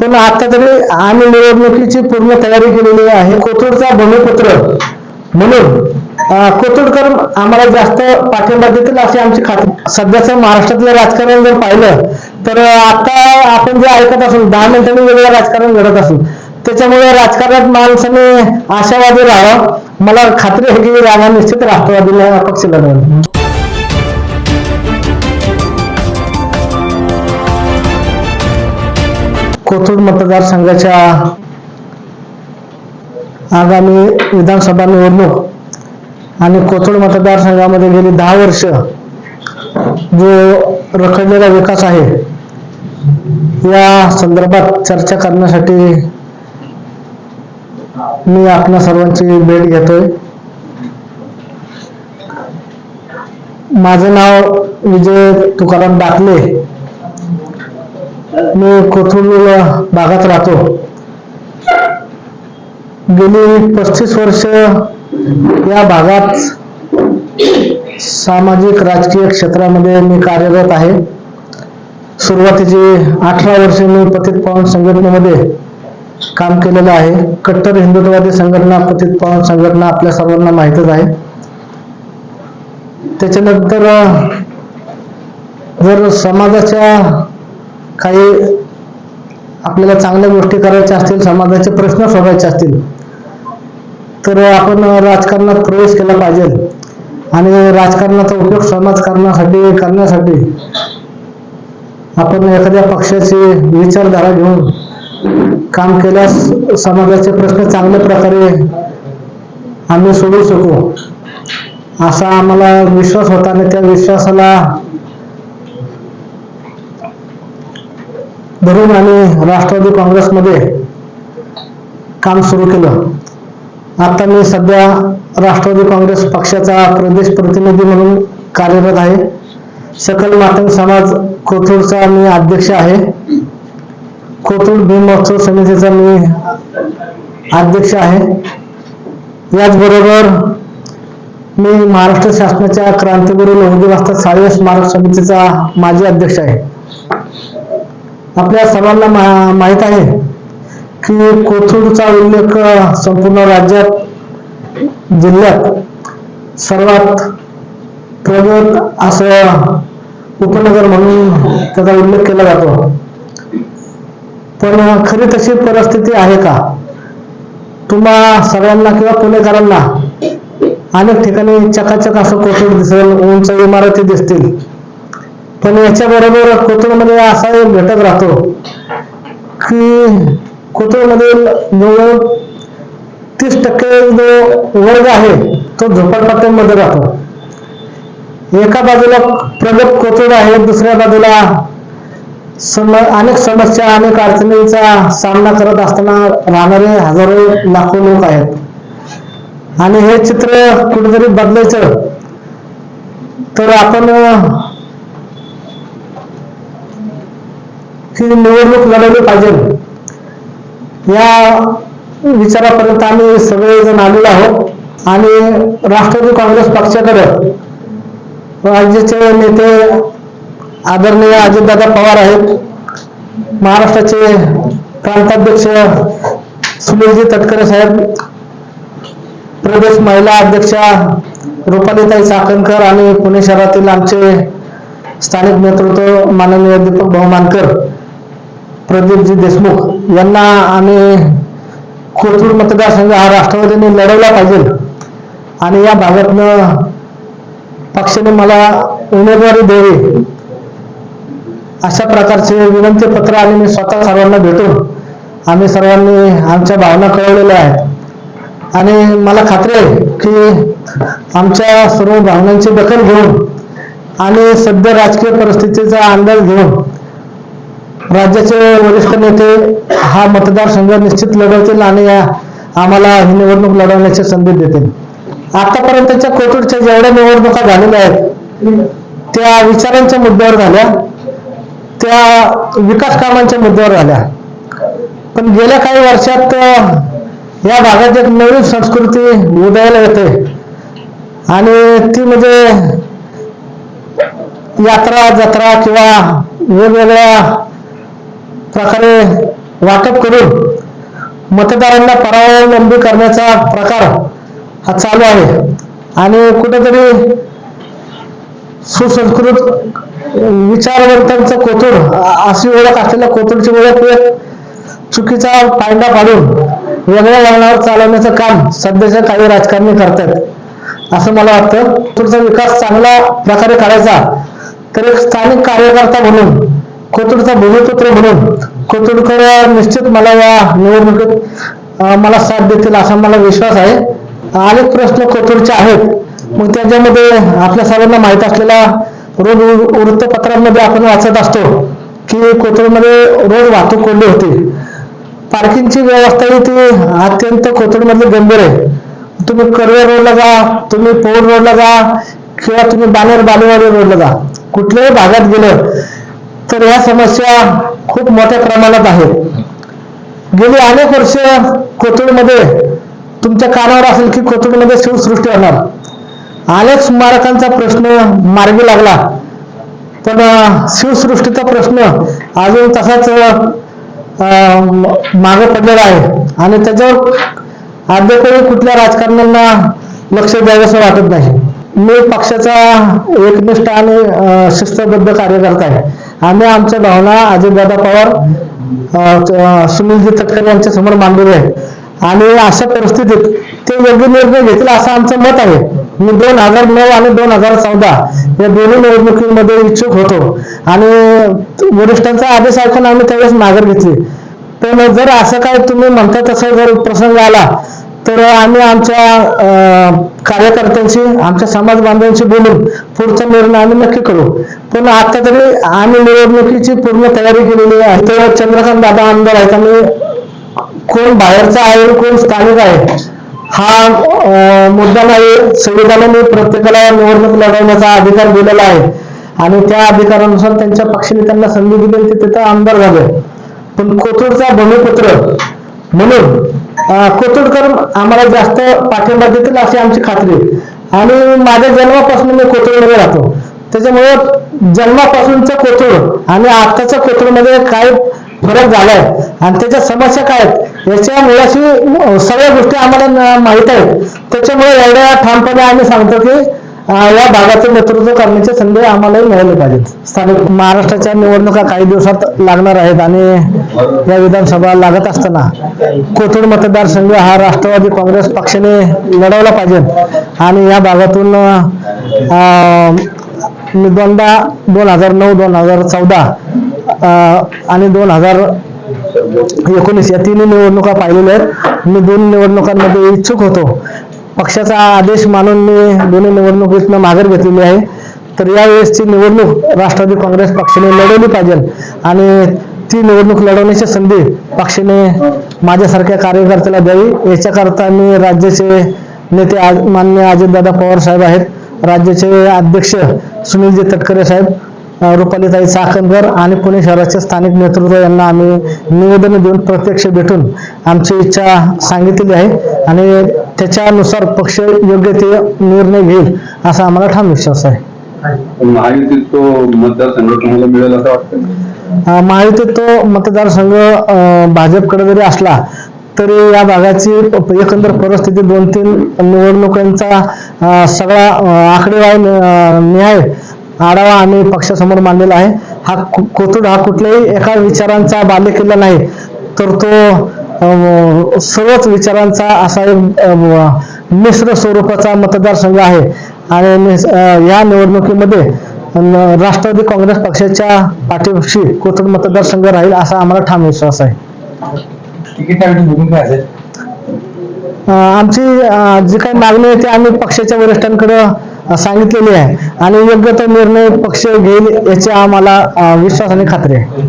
पण आता तरी आम्ही निवडणुकीची पूर्ण तयारी केलेली आहे. कोथरूडचा भूमिपुत्र म्हणून कोथरूडकर आम्हाला जास्त पाठिंबा देतील अशी आमची खात्री. सध्याचं महाराष्ट्रातलं राजकारण जर पाहिलं तर आता आपण जे ऐकत असू दहा मिनिटांनी वेगळं राजकारण घडत असू त्याच्यामुळे राजकारणात माणसाने आशावादी राहावं. मला खात्री आहे की राणा निश्चित राष्ट्रवादीला पक्ष लढवला कोथरूड मतदारसंघाच्या आगामी विधानसभा निवडणूक आणि कोथरूड मतदारसंघामध्ये गेली दहा वर्ष जो रखडलेला विकास आहे या संदर्भात चर्चा करण्यासाठी मी आपल्या सर्वांची भेट घेतोय. माझं नाव विजय तुकाराम डाकले मी कोथरूड भागात राहतो? गेली पस्तीस वर्ष या भागात सामाजिक राजकीय क्षेत्रामध्ये मी कार्यरत आहे. सुरुवातीची अठरा वर्ष मी पतित पावन संघटनेमध्ये काम केलेलं आहे. कट्टर हिंदुत्ववादी संघटना पतित पावन संघटना आपल्या सर्वांना माहीतच आहे. त्याच्यानंतर जर समाजाच्या काही आपल्याला चांगल्या गोष्टी करायच्या असतील समाजाचे प्रश्न सोडवायचे असतील तर आपण राजकारणात प्रवेश केला पाहिजे. आणि राजकारणाचा उपयोग समाजकारणासाठी करण्यासाठी आपण एखाद्या पक्षाची विचारधारा घेऊन काम केल्यास समाजाचे प्रश्न चांगल्या प्रकारे आम्ही सोडवू शकू. असा आम्हाला विश्वास होता आणि त्या विश्वासाला धरून आम्ही राष्ट्रवादी काँग्रेसमध्ये काम सुरू केलं. आता मी सध्या राष्ट्रवादी काँग्रेस पक्षाचा प्रदेश प्रतिनिधी म्हणून कार्यरत आहे. सकल मातंग समाज कोथरूडचा मी अध्यक्ष आहे. कोथरूड भीम महोत्सव समितीचा मी अध्यक्ष आहे. याचबरोबर मी महाराष्ट्र शासनाच्या क्रांतिगुरु लोहजी वाजता साळवे स्मारक समितीचा माजी अध्यक्ष आहे. आपल्या सर्वांना माहीत आहे की कोथरूडचा उल्लेख संपूर्ण राज्यात जिल्ह्यात सर्वात प्रगत असं उपनगर म्हणून त्याचा उल्लेख केला जातो. पण खरी तशी परिस्थिती आहे का? तुम्हा सगळ्यांना किंवा पुणेकरांना अनेक ठिकाणी चकाचक असं कोथरूड दिसेल उंच इमारती दिसतील. पण याच्या बरोबर कोथरूडमध्ये असा एक घटक राहतो की कोथरूडमधील जवळ तीस टक्के जो वर्ग आहे तो झोपडपट्ट्यांमध्ये राहतो. एका बाजूला प्रगत कोथरूड आहे दुसऱ्या बाजूला सम अनेक समस्या अनेक अडचणींचा सामना करत असताना राहणारे हजारो लाखो लोक आहेत. आणि हे चित्र कुठेतरी बदलायचं. तर आपण ही निवडणूक लढवली पाहिजे. या विचारापर्यंत आम्ही सगळेजण आलेलो आहोत. आणि राष्ट्रवादी काँग्रेस पक्षाकडे राज्याचे नेते आदरणीय अजितदादा पवार आहेत. महाराष्ट्राचे प्रांताध्यक्ष सुनीलजी तटकरे साहेब प्रदेश महिला अध्यक्षा रुपालीताई चाकणकर आणि पुणे शहरातील आमचे स्थानिक नेतृत्व माननीय दीपक बहुमानकर. प्रदीपजी देशमुख यांना आम्ही कोथरूड मतदारसंघ हा राष्ट्रवादीने लढवला पाहिजे. आणि या भागातनं पक्षाने मला उमेदवारी द्यावी. अशा प्रकारचे विनंती पत्र आणि मी स्वतः सर्वांना भेटून आम्ही सर्वांनी आमच्या भावना कळवलेल्या आहेत. आणि मला खात्री आहे की आमच्या सर्व भावनांची दखल घेऊन आणि सध्या राजकीय परिस्थितीचा अंदाज घेऊन राज्याचे वरिष्ठ नेते हा मतदारसंघ निश्चित लढवतील आणि या- आम्हाला ही निवडणूक लढवण्याची संधी देतील. आतापर्यंतच्या कोथरूडच्या जेवढ्या निवडणुका झालेल्या आहेत त्या विचारांच्या मुद्द्यावर झाल्या त्या विकास कामांच्या मुद्द्यावर झाल्या. पण गेल्या काही वर्षात या भागात एक नवीन संस्कृती उदयाला येते. आणि ती म्हणजे यात्रा जत्रा किंवा वेगवेगळ्या प्रकारे वाटप करून मतदारांना परावलंबी करण्याचा प्रकार हा चालू आहे. आणि कुठेतरी सुसंस्कृत विचारवंतांचं कोथरूड अशी ओळख असलेल्या कोथरूडची ओळख चुकीचा पायंडा पाडून वेगळ्या वळणावर चालवण्याचं काम सध्याच्या काही राजकारणी करतात. असं मला वाटतं. कोथरूडचा विकास चांगल्या प्रकारे करायचा तर एक स्थानिक कार्यकर्ता म्हणून कोथरूडचा भूमिपुत्र म्हणून. कोथरूडकर निश्चित मला या निवडणुकीत मला साथ देतील असा मला विश्वास आहे. अनेक प्रश्न कोथरूडचे आहेत. मग त्याच्यामध्ये आपल्या सर्वांना माहीत असलेला रोज वृत्तपत्रांमध्ये आपण वाचत असतो की कोथरूडमध्ये रोज वाहतूक कोंडी होती. पार्किंगची व्यवस्था ही ती अत्यंत कोथरूडमधली गंभीर आहे. तुम्ही कर्वे रोडला जा तुम्ही पौड रोडला जा किंवा तुम्ही बानेर बालेवाडी रोडला जा. कुठल्याही भागात गेलं तर या समस्या खूप मोठ्या प्रमाणात आहेत. गेली अनेक वर्ष कोथरूडमध्ये तुमच्या कानावर असेल की कोथरूडमध्ये शिवसृष्टी होणार. अनेक स्मारकांचा प्रश्न मार्गी लागला. पण शिवसृष्टीचा प्रश्न अजून तसाच मागे पडलेला आहे. आणि त्याच्यावर अद्यापही कुठल्या राजकारण्यांना लक्ष द्यावंसं वाटत नाही. मी पक्षाचा एकनिष्ठ आणि शिस्तबद्ध कार्यकर्ता आहे. आम्ही आमच्या भावना अजितदादा पवार सुनीलजी तटकरे यांच्या समोर मांडलेले आहे. आणि अशा परिस्थितीत ते योग्य निर्णय घेतील असं आमचं मत आहे. मी दोन हजार नऊ आणि दोन हजार चौदा या दोन्ही निवडणुकीमध्ये इच्छुक होतो. आणि वरिष्ठांचा आदेश ऐकून आम्ही त्यावेळेस माघार घेतली. पण जर असं काय तुम्ही म्हणता तसं जर प्रसंग आला तर आम्ही आमच्या कार्यकर्त्यांशी आमच्या समाज बांधवांशी बोलून पुढचा निर्णय आम्ही नक्की करू. पण आता तरी आम्ही निवडणुकीची पूर्ण तयारी केलेली आहे. तर चंद्रकांत दादा आमदार आहेत. आणि कोण बाहेरचा आहे कोण स्थानिक आहे हा मुद्दा नाही. संविधानाने प्रत्येकाला निवडणूक लढवण्याचा अधिकार दिलेला आहे. आणि त्या अधिकारानुसार त्यांच्या पक्षाने त्यांना संधी दिली ते तिथं आमदार झाले. पण कोथरूडचा भूमिपुत्र म्हणून कोथरूडकर आम्हाला जास्त पाठिंबा देतील अशी आमची खात्री आणि माझ्या जन्मापासून मी कोथरूडमध्ये राहतो. त्याच्यामुळे जन्मापासूनचं कोथरूड आणि आत्ताच्या कोथरूडमध्ये काय फरक झालाय. आणि त्याच्या समस्या काय आहेत? याच्या मुळाशी सगळ्या गोष्टी आम्हाला माहीत आहेत. त्याच्यामुळे एवढ्या ठामपणे आम्ही सांगतो की या भागाचं नेतृत्व करण्याची संधी आम्हालाही मिळाली पाहिजेत स्थानिक महाराष्ट्राच्या निवडणुका काही दिवसात लागणार आहेत आणि या विधानसभा लागत असताना कोथरूड मतदारसंघ हा राष्ट्रवादी काँग्रेस पक्षाने लढवला पाहिजे. आणि या भागातून अं, दोनदा दोन हजार नऊ दोन हजार चौदा आणि दोन हजार एकोणीस या तिन्ही निवडणुका पाहिलेल्या आहेत. मी दोन निवडणुकांमध्ये इच्छुक होतो. पक्षाचा आदेश मानून मी दोन्ही निवडणुकीतनं माघार घेतलेली आहे. तर यावेळेसची निवडणूक राष्ट्रवादी काँग्रेस पक्षाने लढवली पाहिजे आणि ती निवडणूक लढवण्याची संधी पक्षाने माझ्यासारख्या कार्यकर्त्याला द्यावी. याच्याकरता मी राज्याचे नेते आज माननीय अजितदादा पवार साहेब आहेत. राज्याचे अध्यक्ष सुनीलजी तटकरे साहेब रुपालीताई चाकणकर आणि पुणे शहराचे स्थानिक नेतृत्व यांना आम्ही निवेदन देऊन प्रत्यक्ष भेटून आमची इच्छा सांगितलेली आहे आणि त्याच्यानुसार पक्ष योग्य ते निर्णय घेईल असा आम्हाला ठाम विश्वास आहे. महायुतीत तो मतदारसंघ तुम्हाला मिळेल असं वाटतं? अ, महायुतीत तो मतदारसंघ अ, भाजपकडे जरी असला तरी या भागाची एकंदर परिस्थिती दोन तीन निवडणुकांचा सगळा आकडेवारी न्याय आढावा आम्ही पक्षासमोर मांडलेला आहे. हा कोथरूड हा कुठल्याही एका विचारांचा बालेकिल्ला नाही. तर तो सर्वच विचारांचा असा एक मिश्र स्वरूपाचा मतदारसंघ आहे. आणि या निवडणुकीमध्ये राष्ट्रवादी काँग्रेस पक्षाच्या पाठीशी कोथरूड मतदारसंघ राहील असा आम्हाला ठाम विश्वास आहे. आमची जी काही मागणी आहे ती आम्ही पक्षाच्या वरिष्ठांकडे सांगितलेली आहे. आणि योग्य तो निर्णय पक्ष घेईल याची आम्हाला विश्वासाने खात्री आहे.